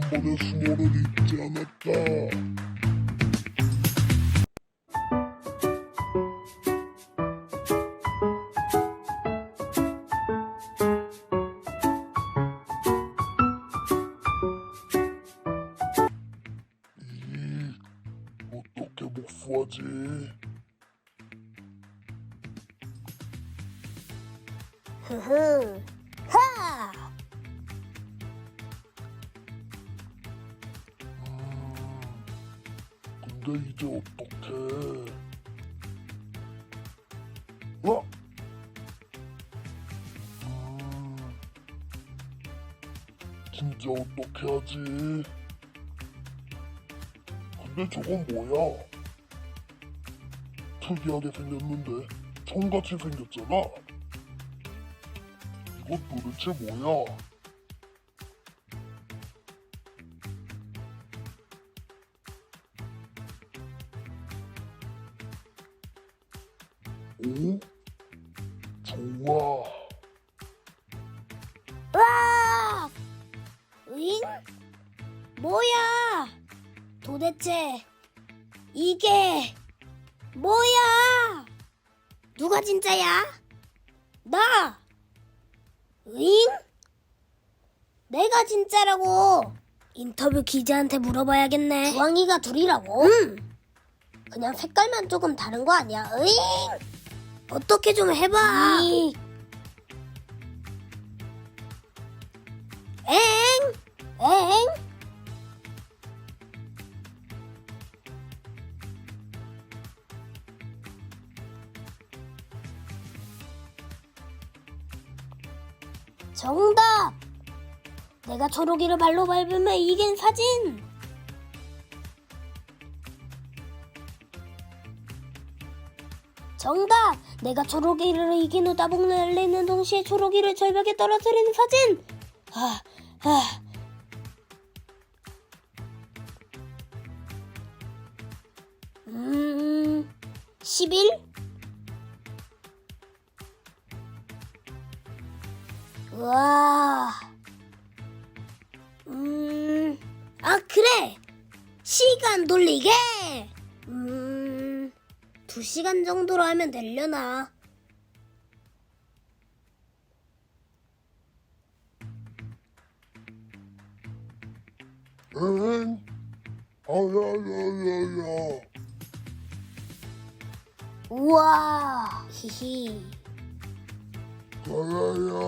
안에 수모를 입지 않았다. 흐흐. 하! 근데 이제 어떡해? 어? 음, 진짜 어떻게 하지? 근데 저건 뭐야? 특이하게 생겼는데 총같이 생겼잖아. 이거 도대체 뭐야? 오? 좋아. 와! 응? 뭐야? 도대체 이게 뭐야? 누가 진짜야? 나! 응? 내가 진짜라고 인터뷰 기자한테 물어봐야겠네. 주황이가 둘이라고? 응. 그냥 색깔만 조금 다른 거 아니야? 으잉! 어떻게 좀 해봐. 엥? 엥? 정답! 내가 초록이를 발로 밟으면 이긴 사진! 정답! 내가 초록이를 이긴 후 따봉을 날리는 동시에 초록이를 절벽에 떨어뜨리는 사진! 아, 아. 음, 11? 와. 음, 아, 그래! 시간 돌리게! 음, 두 시간 정도로 하면 되려나? 엥? 아야야야야. 우와, 히히. 야야야.